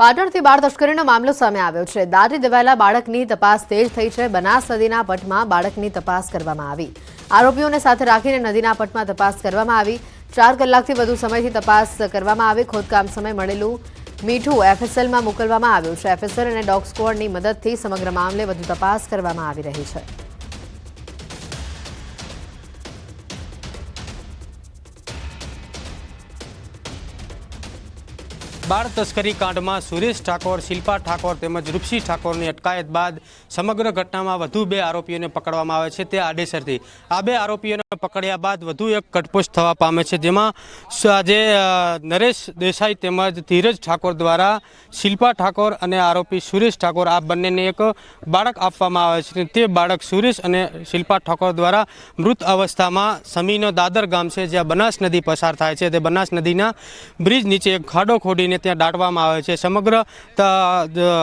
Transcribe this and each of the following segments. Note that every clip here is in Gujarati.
પાટણથી બાળ તસ્કરીનો મામલો સામે આવ્યો છે. દાટી દેવાયેલા બાળકની તપાસ તેજ થઈ છે. બનાસ નદીના પટમાં બાળકની તપાસ કરવામાં આવી. આરોપીઓને સાથે રાખીને નદીના પટમાં તપાસ કરવામાં આવી. ચાર કલાકથી વધુ સમયથી તપાસ કરવામાં આવી. ખોદકામ સમય મળેલું મીઠું એફએસએલમાં મોકલવામાં આવ્યું છે. એફએસએલ અને ડોગ સ્કવોડની મદદથી સમગ્ર મામલે વધુ તપાસ કરવામાં આવી રહી છે. બાળ તસ્કરી કાંડમાં સુરેશ ઠાકોર, શિલ્પા ઠાકોર તેમજ રૂપસી ઠાકોરની અટકાયત બાદ સમગ્ર ઘટનામાં વધુ બે આરોપીઓને પકડવામાં આવે છે તે આડેસરથી. આ બે આરોપીઓને પકડ્યા બાદ વધુ એક કટપુશ થવા પામે છે, જેમાં આજે નરેશ દેસાઈ તેમજ ધીરજ ઠાકોર દ્વારા શિલ્પા ઠાકોર અને આરોપી સુરેશ ઠાકોર, આ બંનેને એક બાળક આપવામાં આવે છે. તે બાળક સુરેશ અને શિલ્પા ઠાકોર દ્વારા મૃત અવસ્થામાં સમીનો દાદર ગામ છે, જ્યાં બનાસ નદી પસાર થાય છે. તે બનાસ નદીના બ્રિજ નીચે એક ખાડો ખોડીને ત્યાં દાટવામાં આવે છે. સમગ્ર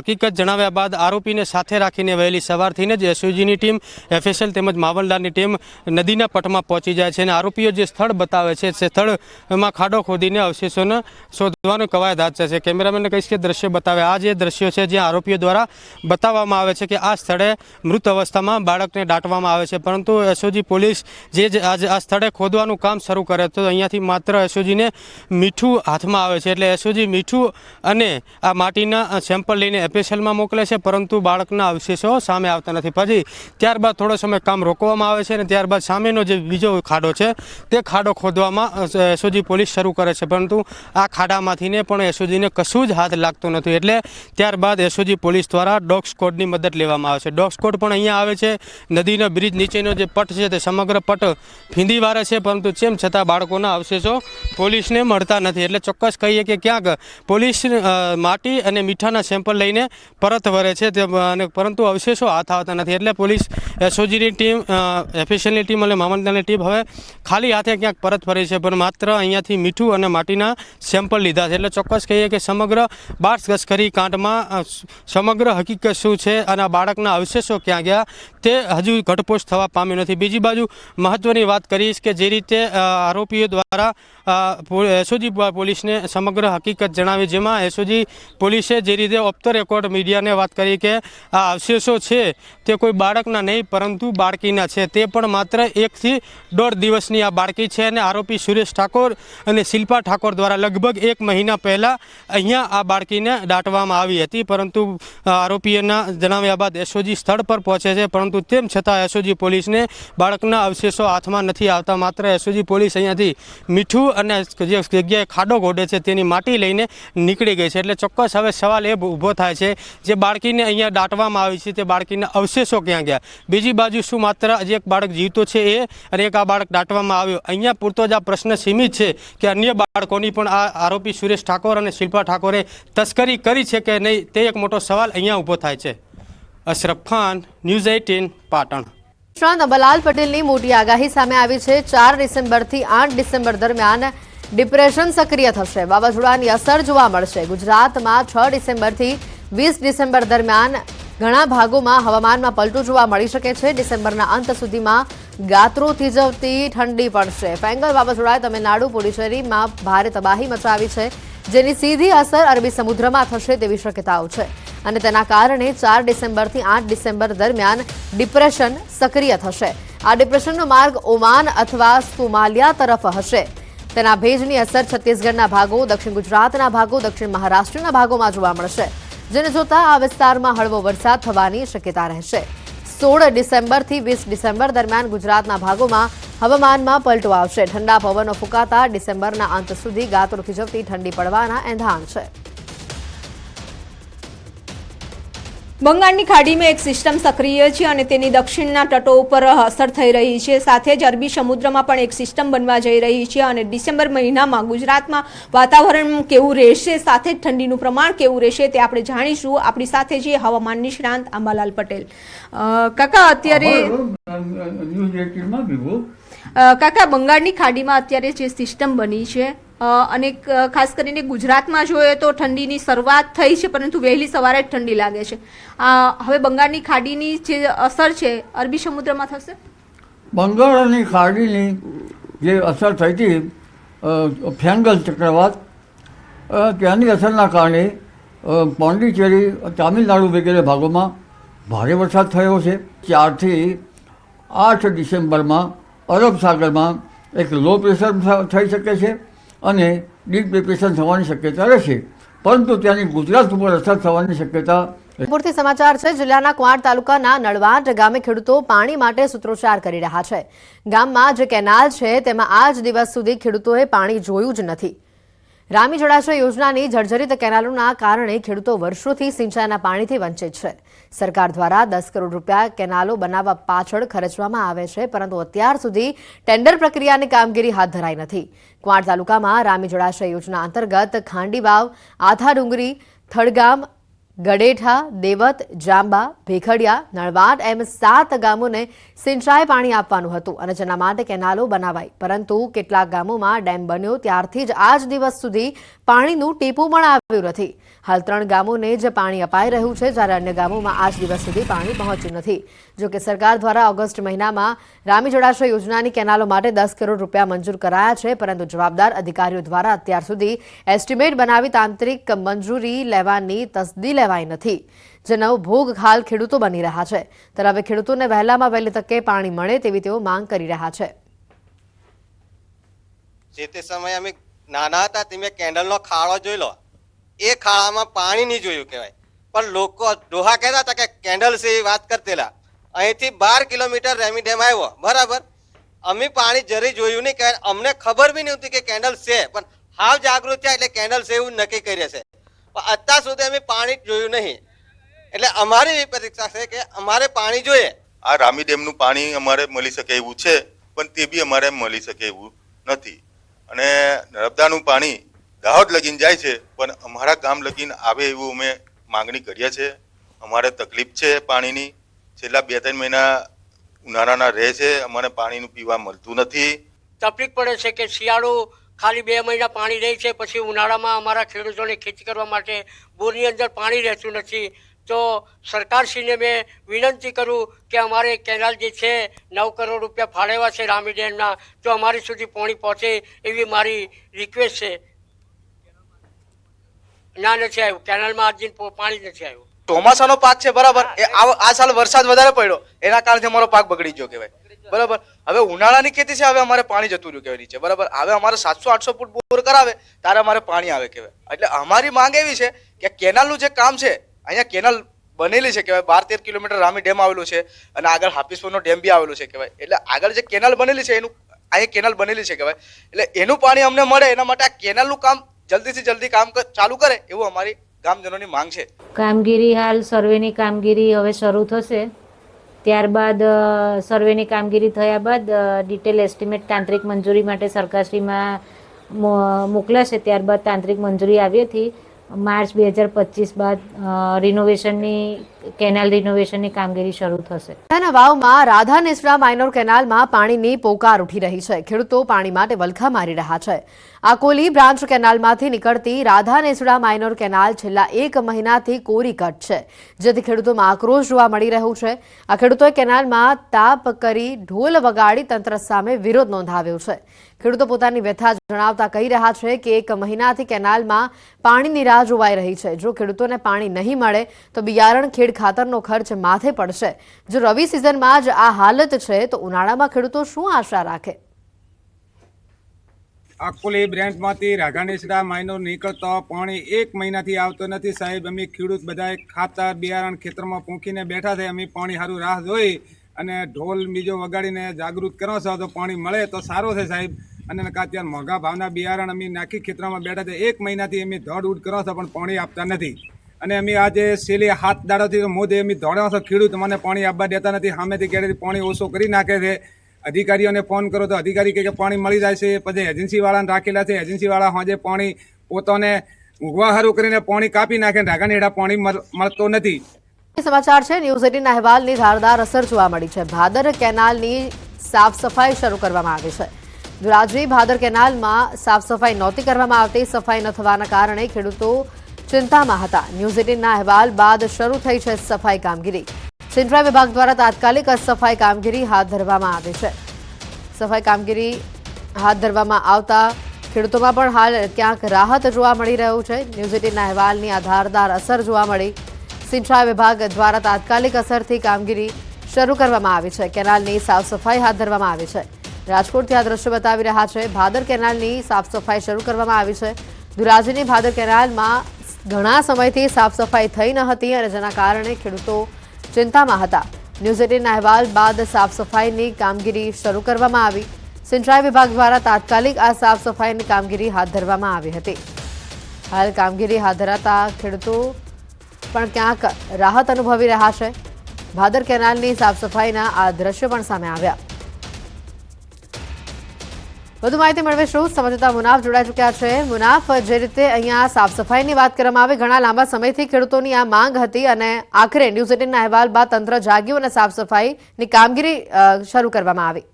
હકીકત જણાવ્યા બાદ આરોપીને સાથે રાખીને વહેલી સવારથીને જ એસઓજીની ટીમ, એફએસએલ તેમજ મામલદારની ટીમ નદીના પટમાં પહોંચી જાય છે અને આરોપીઓ જે સ્થળ બતાવે છે, તે સ્થળમાં ખાડો ખોદીને અવશેષોને શોધવાનો કવાયત હાથ છે. કેમેરામેનને કહીશ કે દ્રશ્ય બતાવે. આ જે દ્રશ્યો છે, જ્યાં આરોપીઓ દ્વારા બતાવવામાં આવે છે કે આ સ્થળે મૃત અવસ્થામાં બાળકને દાટવામાં આવે છે. પરંતુ એસઓજી પોલીસ જે જ આજ આ સ્થળે ખોદવાનું કામ શરૂ કરે તો અહીંયાથી માત્ર એસઓજીને મીઠું હાથમાં આવે છે. એટલે એસઓજી મીઠું અને આ માટીના સેમ્પલ લઈને એપીએસએલમાં મોકલે છે, પરંતુ બાળકના અવશેષો સામે આવતા નથી. પછી ત્યારબાદ થોડો સમય કામ રોકવામાં આવે છે અને ત્યારબાદ સામેનો જે બીજો ખાડો છે, તે ખાડો ખોદવામાં એસઓજી પોલીસ શરૂ કરે છે. પરંતુ આ ખાડામાંથીને પણ એસઓજીને કશું જ હાથ લાગતો નથી. એટલે ત્યારબાદ એસઓજી પોલીસ દ્વારા ડોગ સ્કોડની મદદ લેવામાં આવે છે. ડોગ સ્કોડ પણ અહીંયા આવે છે. નદીનો બ્રિજ નીચેનો જે પટ છે, તે સમગ્ર પટ ફીંદી વારે છે, પરંતુ તેમ છતાં બાળકોના અવશેષો પોલીસને મળતા નથી. એટલે ચોક્કસ કહીએ કે ક્યાંક પોલીસ માટી અને મીઠાના સેમ્પલ લઈને પરત વરે છે. તે, અને પરંતુ અવશેષો હાથ આવતા નથી. એટલે પોલીસ એસઓજીની ટીમ એફિશિયલની ટીમ અને મામલતદારની ટીમ હવે ખાલી હાથે ક્યાંક પરત ફરી છે, પણ માત્ર અહીંયાથી મીઠું અને માટીના સેમ્પલ લીધા છે. એટલે ચોક્કસ કહીએ કે સમગ્ર બાળ તસ્કરી કાંડમાં સમગ્ર હકીકત શું છે અને બાળકના અવશેષો ક્યાં ગયા, તે હજુ ઘટપોષ થવા પામ્યું નથી. બીજી બાજુ મહત્વની વાત કરીશ કે જે રીતે આરોપીઓ દ્વારા એસઓજી પોલીસને સમગ્ર હકીકત જણાવી જેમાં એસઓજી પોલીસે જે રીતે ઓફ ધ રેકોર્ડ મીડિયાને વાત કરી કે આ અવશેષો છે તે કોઈ બાળકના નહીં, પરંતુ બાળકીના છે. તે પણ માત્ર એકથી દોઢ દિવસની આ બાળકી છે અને આરોપી સુરેશ ઠાકોર અને શિલ્પા ઠાકોર દ્વારા લગભગ એક મહિના પહેલાં અહીંયા આ બાળકીને દાટવામાં આવી હતી. પરંતુ આરોપીના જણાવ્યા બાદ એસઓજી સ્થળ પર પહોંચે છે. પરંતુ તેમ છતાં એસઓજી પોલીસને બાળકના અવશેષો હાથમાં નથી આવતા. માત્ર એસઓજી પોલીસ અહીંયાથી મીઠું અને જે જગ્યાએ ખાડો ગોડે છે તેની માટી લઈને નીકળી ગઈ છે. એટલે ચોક્કસ હવે સવાલ એ ઊભો થાય છે જે બાળકીને અહીંયા દાટવામાં આવી છે તે બાળકીના અવશેષો ક્યાં ગયા? બીજી બાજુ શું માત્ર હજી એક બાળક જીવતો છે એ અને એક આ બાળક દાટવામાં આવ્યો? અહીંયા પૂરતો જ આ પ્રશ્ન સીમિત છે કે અન્ય બાળકોની પણ આ આરોપી સુરેશ ઠાકોર અને શિલ્પા ઠાકોરે તસ્કરી કરી છે કે નહીં તે એક મોટો સવાલ અહીંયા ઊભો થાય છે. Ashraf Khan, news eighteen, Patan. શ્રાંત Ambalal પટેલની મોટી આગાહી સામે આવી છે. ચાર ડિસેમ્બરથી આઠ ડિસેમ્બર દરમિયાન ડિપ્રેશન સક્રિય થશે. વાવાઝોડાની અસર જોવા મળશે. ગુજરાતમાં છ ડિસેમ્બરથી વીસ ડિસેમ્બર દરમિયાન ઘણા ભાગોમાં હવામાનમાં પલટો જોવા મળી શકે છે. ડિસેમ્બરના અંત સુધીમાં ગાત્રો થીજવતી ઠંડી પડશે. ફેંગલ વાવાઝોડાએ તમિલનાડુ, પુડુચેરીમાં ભારે તબાહી મચાવી છે, જેની સીધી અસર અરબી સમુદ્રમાં થશે તેવી શક્યતાઓ છે. અને તેના કારણે ચાર ડિસેમ્બરથી આઠ ડિસેમ્બર દરમિયાન ડિપ્રેશન સક્રિય થશે. આ ડિપ્રેશનનો માર્ગ ઓમાન અથવા સોમાલિયા તરફ હશે. તેના ભેજની અસર છત્તીસગઢના ભાગો, દક્ષિણ ગુજરાતના ભાગો, દક્ષિણ મહારાષ્ટ્રના ભાગોમાં જોવા મળશે, જેને જોતા આ વિસ્તારમાં હળવો વરસાદ થવાની શક્યતા રહેશે. સોળ ડિસેમ્બરથી વીસ ડિસેમ્બર દરમિયાન ગુજરાતના ભાગોમાં હવામાનમાં પલટો આવશે. ઠંડા પવનો ફૂંકાતા ડિસેમ્બરના અંત સુધી ગાત્રો ખીજવતી ઠંડી પડવાના એંધાણ છે. બંગાળની ખાડીમાં એક સિસ્ટમ સક્રિય છે અને તેની દક્ષિણના તટો ઉપર અસર થઈ રહી છે. સાથે જ અરબી સમુદ્રમાં પણ એક સિસ્ટમ બનવા જઈ રહી છે અને ડિસેમ્બર મહિનામાં ગુજરાતમાં વાતાવરણ કેવું રહેશે સાથે જ ઠંડીનું પ્રમાણ કેવું રહેશે તે આપણે જાણીશું. આપણી સાથે છે હવામાન નિષ્ણાંત આંબાલાલ પટેલ. કાકા અત્યારે કાકા બંગાળની ખાડીમાં અત્યારે જે સિસ્ટમ બની છે અને ખાસ કરીને ગુજરાતમાં જોઈએ તો ઠંડીની શરૂઆત થઈ છે, પરંતુ વહેલી સવારે જ ઠંડી લાગે છે. હવે બંગાળની ખાડીની જે અસર છે, અરબી સમુદ્રમાં થશે? બંગાળની ખાડીની જે અસર થઈ હતી ફેંગલ ચક્રવાત ત્યાંની અસરના કારણે પોંડિચેરી, તામિલનાડુ વગેરે ભાગોમાં ભારે વરસાદ થયો છે. ચારથી આઠ ડિસેમ્બરમાં અરબ સાગરમાં એક લો પ્રેશર થઈ શકે છે. અને ડીપ ડિપ્રેશન થવાની શક્યતા રહેશે. પરંતુ ત્યાંની ગુજરાત ઉપર અસર થવાની શક્યતા પૂરતી સમાચાર છે, જિલ્લાના ક્વાંટ તાલુકાના નળવાટ ગામે ખેડૂતો પાણી માટે સૂત્રોચ્ચાર કરી રહ્યા છે. ગામમાં જે કેનાલ છે, તેમાં આજ દિવસ સુધી ખેડૂતોએ પાણી જોયું જ નથી. રામી જળાશય યોજનાની જર્જરિત કેનાલોના કારણે ખેડૂતો વર્ષોથી સિંચાઈના પાણીથી વંચિત છે. સરકાર દ્વારા દસ કરોડ રૂપિયા કેનાલો બનાવવા પાછળ ખર્ચવામાં આવે છે, પરંતુ અત્યાર સુધી ટેન્ડર પ્રક્રિયાની કામગીરી હાથ ધરાઈ નથી. ક્વાંટ તાલુકામાં રામી જળાશય યોજના અંતર્ગત ખાંડીવાવ આથા ડુંગરી થડગામ ગડેઠા, દેવત, જાંબા, ભેખડિયા, નળવાડ એમ સાત ગામોને સિંચાઈ પાણી આપવાનું હતું અને જેના માટે કેનાલો બનાવાઈ. પરંતુ કેટલાક ગામોમાં ડેમ બન્યો ત્યારથી જ આજ દિવસ સુધી પાણીનું ટીપું પણ આવ્યું નથી. હાલ ત્રણ ગામોને જ પાણી અપાઈ રહ્યું છે જ્યારે અન્ય ગામોમાં આજ દિવસ સુધી પાણી પહોંચ્યું નથી. જો કે સરકાર દ્વારા ઓગસ્ટ મહિનામાં રામી જળાશય યોજનાની કેનાલો માટે દસ કરોડ રૂપિયા મંજૂર કરાયા છે, પરંતુ જવાબદાર અધિકારીઓ દ્વારા અત્યાર સુધી એસ્ટિમેટ બનાવી તાંત્રિક મંજૂરી લેવાની તસદી લેવાઈ નથી. જેનો ભોગ હાલ ખેડૂતો બની રહ્યા છે. ત્યારે હવે ખેડૂતોને વહેલામાં વહેલી તકે પાણી મળે તેવી તેઓ માંગ કરી રહ્યા છે. જે તે સમયે અમે નાના હતા તે મેં કેન્ડલનો ખાડો જોઈ લો એ ખાડામાં પાણી નહીં જોયું કહેવાય. પણ લોકો ડોહા કહેતા હતા કે કેન્ડલ છે એ વાત કરતેલા. અહીંથી બાર કિલોમીટર રેમી ડેમ આવ્યો. બરાબર? અમે પાણી જરી જોયું નહીં, કે અમને ખબર બી નહોતી કે કેન્ડલ છે, પણ હાવ જાગૃત થયા એટલે કેન્ડલ છે એવું નક્કી કરીએ છે. પણ અત્યાર સુધી અમે પાણી જોયું નહીં. એટલે અમારી એવી પ્રતિક્ષા છે કે અમારે પાણી જોઈએ. આ રામી ડેમનું પાણી અમારે મળી શકે એવું છે, પણ તે બી અમારે મળી શકે એવું નથી. અને નર્મદાનું પાણી દાહોદ લગીન જાય છે, પણ અમારા ગામ લગીન આવે એવું અમે માંગણી કરીએ છીએ. અમારે તકલીફ છે પાણીની. છેલ્લા બે ત્રણ મહિના ઉનાળાના રહે છે અમારે પાણીનું પીવા મળતું નથી. તકલીફ પડે છે કે શિયાળો ખાલી બે મહિના પાણી રહે છે, પછી ઉનાળામાં અમારા ખેડૂતોને ખેતી કરવા માટે બોરની અંદર પાણી રહેતું નથી. તો સરકારશ્રીને મેં વિનંતી કરું કે અમારે કેનાલ જે છે, નવ કરોડ રૂપિયા ફાળવ્યા છે રામી ડેમના, તો અમારી સુધી પાણી પહોંચે એવી મારી રિક્વેસ્ટ છે. ના નથી આવ્યું. કેનાલમાં આજ પાણી નથી આવ્યું. ચોમાસાનો પાક છે બરાબર? એ આ આ સાલ વરસાદ વધારે પડ્યો એના કારણે અમારો પાક બગડી ગયો કહેવાય. બરાબર? હવે ઉનાળાની ખેતી છે હવે અમારે પાણી જતું રહ્યું કહેવાય નીચે બરાબર? હવે અમારે સાતસો આઠસો ફૂટ બોર કરાવે ત્યારે અમારે પાણી આવે કહેવાય. એટલે અમારી માંગ એવી છે કે કેનાલનું જે કામ છે અહીંયા કેનાલ બનેલી છે કહેવાય બાર તેર કિલોમીટર રામી ડેમ આવેલું છે અને આગળ હાફિસપુરનો ડેમ બી આવેલો છે કહેવાય. એટલે આગળ જે કેનાલ બનેલી છે એનું અહીંયા કેનાલ બનેલી છે કહેવાય. એટલે એનું પાણી અમને મળે એના માટે આ કેનાલનું કામ જલ્દીથી જલ્દી કામ ચાલુ કરે એવું અમારી ગામજનોની માંગ છે. કામગીરી હાલ સર્વેની કામગીરી હવે શરૂ થશે. ત્યારબાદ સર્વેની કામગીરી થયા બાદ ડિટેલ એસ્ટિમેટ તાંત્રિક મંજૂરી માટે સરકારશ્રીમાં મોકલાશે. ત્યારબાદ તાંત્રિક મંજૂરી આવ્યાથી માર્ચ બે હજાર પચીસ બાદ રિનોવેશનની કેનાલ રિનોવેશનની કામગીરી શરૂ થશે. ના વાવમાં રાધા નેસડા માઇનોર કેનાલમાં પાણીની પોકાર ઉઠી રહી છે. ખેડૂતો પાણી માટે વલખા મારી રહ્યા છે. આકોલી બ્રાન્ચ કેનાલમાંથી નીકળતી રાધા નેસડા માઇનોર કેનાલ છેલ્લા એક મહિનાથી કોરી કટ છે. જેથી ખેડૂતોમાં આક્રોશ જોવા મળી રહ્યો છે. આ ખેડૂતોએ કેનાલમાં તાપ કરી ઢોલ વગાડી તંત્ર સામે વિરોધ નોંધાવ્યો છે. ખેડૂતો પોતાની વ્યથા જણાવતા કહી રહ્યા છે કે એક મહિનાથી કેનાલમાં પાણીની રાહ જોવાઈ રહી છે. જો ખેડૂતોને પાણી નહીં મળે, તો બિયારણ ખેડ ખાતરનો ખર્ચ માથે પડશે. જો રવિ સિઝનમાં જ આ હાલત છે, તો ઉનાળામાં ખેડૂતો શું આશા રાખે? અકોલી બ્રાન્ચમાંથી રાઘાનેસડા માઇનો નીકળતો, પાણી એક મહિનાથી આવતો નથી સાહેબ. અમે ખેડૂત બધા ખાતર, બિયારણ ખેતરમાં પૂંખીને બેઠા છે. અમે પાણી સારું રાહ જોઈ અને ઢોલ, બીજો વગાડીને જાગૃત કરો છો, તો પાણી મળે તો સારો છે સાહેબ. અને અત્યારે મોંઘા ભાવના બિયારણ અમે નાખી ખેતરમાં બેઠા છે. એક મહિનાથી અમે ધડ ઉડ કરો છો, પણ પાણી આપતા નથી. અને અમે આજે છેલ્લી હાથ દાડોથી મોદી અમે છો. ખેડૂત મને પાણી આપવા દેતા નથી. સામેથી ક્યારેથી પાણી ઓછો કરી નાખે છે. અધિકારીઓને ફોન કરો તો અધિકારી કહે કે પાણી મળી જાય છે. પછી એજન્સીવાળાને રાખેલા છે. એજન્સીવાળા સાંજે પાણી પોતાને ઉગવાહારું હારું કરીને પાણી કાપી નાખે. ને રાગાની હેઠા પાણી મળતો નથી. સમાચાર છે. ન્યૂઝ એટીન અહેવાલની ધારદાર અસર જોવા મળી છે. ભાદર કેનાલની સાફ સફાઈ શરૂ કરવામાં આવી છે. ધોરાજી ભાદર કેનાલમાં સાફ સફાઈ નહોતી કરવામાં આવતી. સફાઈ ન થવાના કારણે ખેડૂતો ચિંતામાં હતા. ન્યૂઝ એટીનના અહેવાલ બાદ શરૂ થઈ છે સફાઈ કામગીરી. સિંચાઈ વિભાગ દ્વારા તાત્કાલિક સફાઈ કામગીરી હાથ ધરવામાં આવી છે. સફાઈ કામગીરી હાથ ધરવામાં આવતા ખેડૂતોમાં પણ હાલ ક્યાંક રાહત જોવા મળી રહ્યું છે. ન્યૂઝ એટીનના અહેવાલની આધારદાર અસર જોવા મળી. સિંચાઈ વિભાગ દ્વારા તાત્કાલિક અસરથી કામગીરી શરૂ કરવામાં આવી છે. કેનાલની સાફ સફાઈ હાથ ધરવામાં આવી છે. રાજકોટથી આ દ્રશ્ય બતાવી રહ્યા છે. ભાદર કેનાલની સાફ સફાઈ શરૂ કરવામાં આવી છે. ધુરાજીની ભાદર કેનાલમાં ઘણા સમયથી સાફ સફાઈ થઈ ન હતી અને જેના કારણે ખેડૂતો ચિંતામાં હતા. ન્યૂઝ એટીનના અહેવાલ બાદ સાફ સફાઈની કામગીરી શરૂ કરવામાં આવી. સિંચાઈ વિભાગ દ્વારા તાત્કાલિક આ સાફ સફાઈની કામગીરી હાથ ધરવામાં આવી હતી. હાલ કામગીરી હાથ ધરાતા ખેડૂતો પણ ક્યાંક રાહત અનુભવી રહ્યા છે. ભાદર કેનાલની સાફ સફાઈના આ દ્રશ્યો પણ સામે આવ્યા. વધુ માહિતી મેળવીશું. સમજતા મુનાફ જોડાઈ ચૂક્યા છે. મુનાફ, જે રીતે અહીંયા સાફ વાત કરવામાં આવે, ઘણા લાંબા સમયથી ખેડૂતોની આ માંગ હતી અને આખરે ન્યૂઝ એટીનના અહેવાલ બાદ તંત્ર જાગ્યું અને સાફ કામગીરી શરૂ કરવામાં આવી.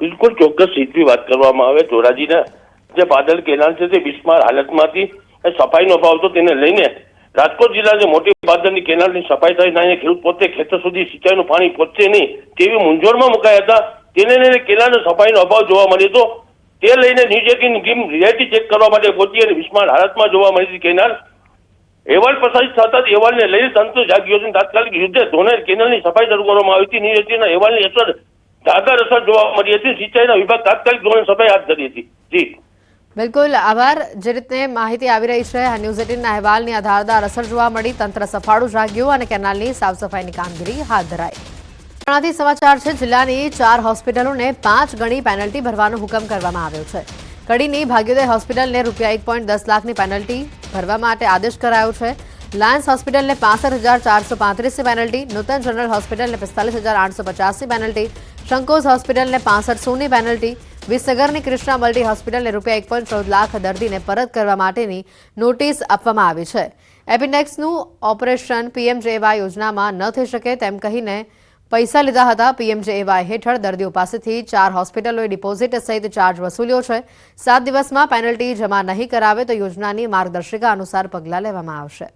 બિલકુલ ચોક્કસ સીધી વાત કરવામાં આવે. ધોરાજીના જે બાદલ કેનાલ છે તે બિસ્માર હાલતમાંથી સફાઈનો અભાવ હતો. તેને લઈને રાજકોટ જિલ્લાની મોટી બાદલની કેનાલની સફાઈ થઈ નહીં ખેડૂત પોતે ખેતર સુધી સિંચાઈનું પાણી પહોંચે નહીં તેવી મૂંઝવણમાં મુકાયા હતા. તેને લઈને સફાઈનો અભાવ જોવા મળ્યો હતો. તે લઈને news eighteen team reality check કરવા માટે પહોંચી અને બિસ્માર હાલતમાં જોવા મળી હતી કેનાલ. અહેવાલ પ્રસારિત થતા અહેવાલને લઈને સંતોષ જાગ્યો છે તાત્કાલિક યુદ્ધે ધોને કેનાલની સફાઈ શરૂ કરવામાં આવી હતી. ન્યૂઝ એટીનના અહેવાલની અસર ધારદાર અસર જોવા મળી હતી. સિંચાઈના વિભાગ તાત્કાલિક ધોરણે સફાઈ હાથ ધરી હતી. જી. બિલકુલ. આભાર. જે રીતે માહિતી આવી રહી છે, આ ન્યૂઝ એટીનના અહેવાલની આધારદાર અસર જોવા મળી. તંત્ર સફાળું જાગ્યું અને કેનાલની સાફ સફાઈની કામગીરી હાથ ધરાઈ. ઘણાથી સમાચાર છે, જિલ્લાની ચાર હોસ્પિટલોને પાંચ ગણી પેનલ્ટી ભરવાનો હુકમ કરવામાં આવ્યો છે. કડીની ભાગ્યોદય હોસ્પિટલને રૂપિયા એક પોઈન્ટ દસ લાખની પેનલ્ટી ભરવા માટે આદેશ કરાયો છે. લાયન્સ હોસ્પિટલને પાસઠ હજાર ચારસો પાંત્રીસની પેનલ્ટી, નૂતન જનરલ હોસ્પિટલને પિસ્તાલીસ હજાર આઠસો પચાસની પેનલ્ટી, શંકોઝ હોસ્પિટલને પાસઠ સોની પેનલ્ટી, વિસનગરની કૃષ્ણા મલ્ટી હોસ્પિટલને રૂપિયા એક પોઈન્ટ ચૌદ લાખ દર્દીને પરત કરવા માટેની નોટિસ આપવામાં આવી છે. એપિનેક્સનું ઓપરેશન પીએમજેવાય યોજનામાં ન થઈ શકે તેમ કહીને પૈસા લીધા હતા પીએમજેએવાય હેઠળ દર્દીઓ પાસેથી ચાર હોસ્પિટલોએ ડિપોઝિટ સહિત ચાર્જ વસૂલ્યો છે. સાત દિવસમાં પેનલ્ટી જમા નહીં કરાવે તો યોજનાની માર્ગદર્શિકા અનુસાર પગલાં લેવામાં આવશે.